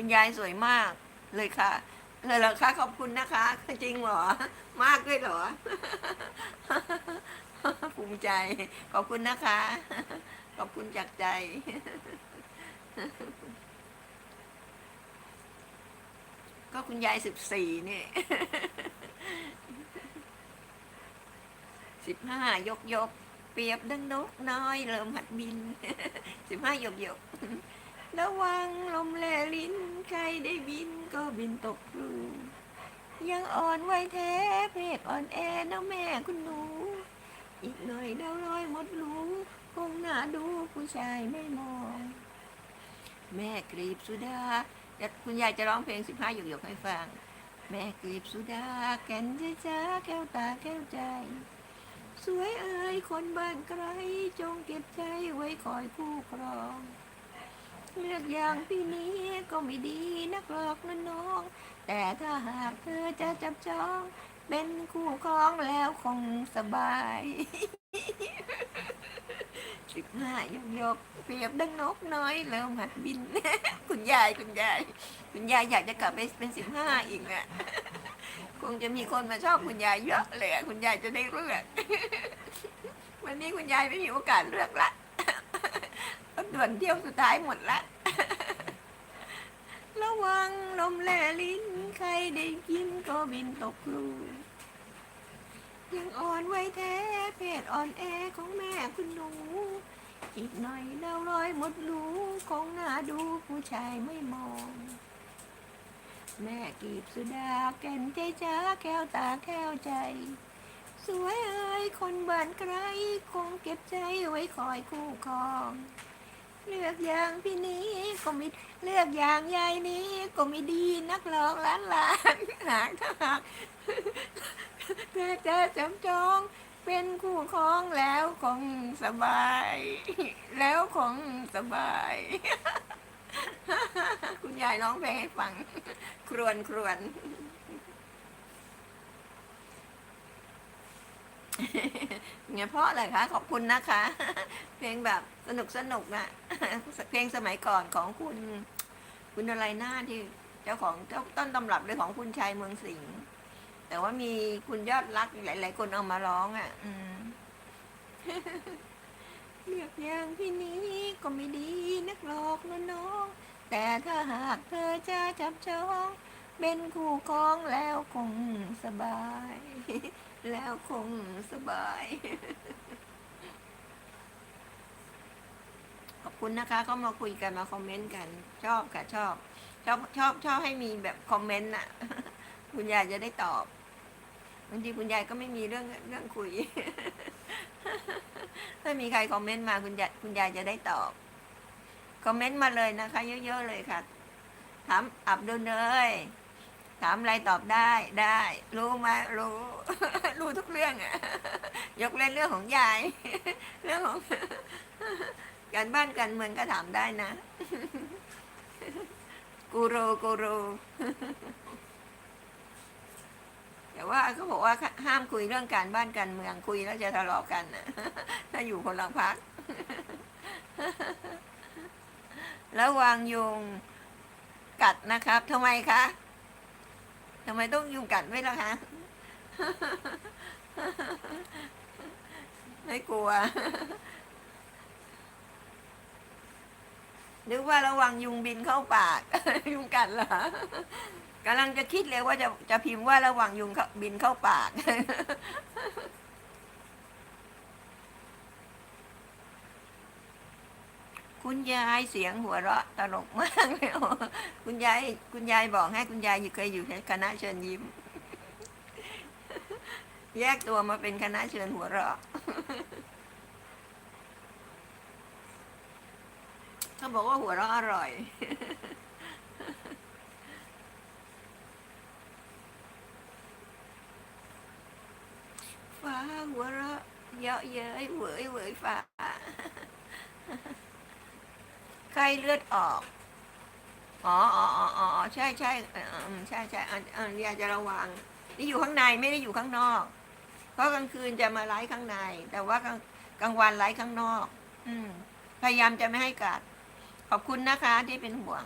คุณยายสวยมากเลยค่ะเลยเหรอคะขอบคุณนะคะ จริงเหรอ มากด้วยเหรอ ภูมิใจ ขอบคุณนะคะ ขอบคุณจากใจ ก็คุณยายสิบสี่นี่สิบห้ายกยกเปรียบดังนกน้อย เริ่มหัดบินสิบห้ายกยก ระวังลมแลลิ้นใครได้บินก็บินตกรูยังอ่อนไหวแท้เพศอ่อนแอนะแม่คุณหนู อีกหน่อยดาวลอยหมดรู้คงหน้าดูผู้ชายไม่มอง แม่กรีบสุดา คุณยายจะร้องเพลงสิบห้าหยกหยกๆให้ฟัง แม่กรีบสุดา แก่นจ้าจ้าแก้วตาแก้วใจ สวยเอ่ยคนบ้านไกลจงเก็บใจไว้คอยคู่ครอง เลือกอย่างพี่นี้ก็ไม่ดีนักหรอกนะน้อง แต่ถ้าหากเธอจะจับจอง เป็นคู่ครองแล้วคงสบาย สิบห้ายกยกเปรียบดังนกน้อยเริ่มหัดบิน คุณยายคุณยาย คุณยายอยากจะกลับไปเป็นสิบห้าอีกอะ คงจะมีคนมาชอบคุณยายเยอะเลยอะคุณยายจะได้เลือก วันนี้คุณยายไม่มีโอกาสเลือกละ ด่วนเที่ยวสุดท้ายหมดละ ระวังลมแลลิ้นใครได้กินก็บินตกครูยังอ่อนไหวแท้เพศอ่อนแอของแม่คุณหนู อีกหน่อยดาวลอยหมดรู้คงหน่าดูผู้ชายไม่มอง แม่กีบสุดาแก่นใจจ้าแก้วตาแก้วใจ สวยเอ้ยคนบ้านไกลคงเก็บใจไว้คอยคู่ครอง เลือกอย่างพี่นี้ก็ไม่เลือกอย่างยายนี้ ก็ไม่ดีนักหรอกล้านหลานหากถ้าหากเธอจะจำจองเป็นคู่ครองแล้วคงสบาย แล้วคงสบาย คุณยายร้องเพลงให้ฟัง ครวนครวน เนี่ยเพราะอะไรคะขอบคุณนะคะ เพลงแบบสนุกสนุกอะเพลงสมัยก่อนของคุณ คุณอะไรหน้าที่เจ้าของเจ้าต้นตำรับเลยของคุณชายเมืองสิงห์แต่ว่ามีคุณยอดรักหลาย ๆ คนเอามาร้องอะ่ะ อืมเลือกอย่างพี่นี้ก็ไม่ดีนักหรอกนะน้อง แต่ถ้าหากเธอจะจับจอง เป็นคู่ครองแล้วคงสบาย แล้วคงสบาย ขอบคุณนะคะก็มาคุยกันมาคอมเมนต์กัน ชอบค่ะชอบ ชอบชอบชอบให้มีแบบคอมเมนต์น่ะ คุณยายจะได้ตอบบางทีคุณยายก็ไม่มีเรื่องเรื่องคุย ถ้ามีใครคอมเมนต์มาคุณยายคุณยายจะได้ตอบ คอมเมนต์มาเลยนะคะ เยอะๆเลยค่ะ ถามอับดุลเลย ถามอะไรตอบได้ได้ รู้ไหมรู้ รู้ทุกเรื่องอะยกเล่นเรื่องของยาย เรื่องของการบ้านการเมืองก็ถามได้นะ กูรูกูรูแต่ว่าเขาบอกว่าห้ามคุยเรื่องการบ้านการเมืองคุยแล้วจะทะเลาะกันนะถ้าอยู่คนละพักแล้ววางยุงกัดนะครับทำไมคะ ทำไมต้องยุงกัดไม่ล่ะคะ ไม่กลัว นึกว่าระวังยุงบินเข้าปาก ยุงกัดเหรอกำลังจะคิดเลยว่าจะจะพิมพ์ว่าระวังยุงบินเข้าปาก คุณยายเสียงหัวเราะตลกมากเลยคุณยายคุณยายบอกให้คุณยายอยู่เคยอยู่คณะเชิญยิ้ม แยกตัวมาเป็นคณะเชิญหัวเราะเขาบอกว่าหัวเราะอร่อยฟ้าหัวเราะเยาะเย้ยเหวยเหวยฟ้า ไข้เลือดออก อ๋ออ๋ออ๋ออ๋อใช่ใช่ออเออใช่ใช่เออเอออยาจะระวัง นี่อยู่ข้างในไม่ได้อยู่ข้างนอก เพราะกลางคืนจะมาไล่ข้างใน แต่ว่ากลางกลางวันไล่ข้างนอก อืม พยายามจะไม่ให้กัด ขอบคุณนะคะที่เป็นห่วง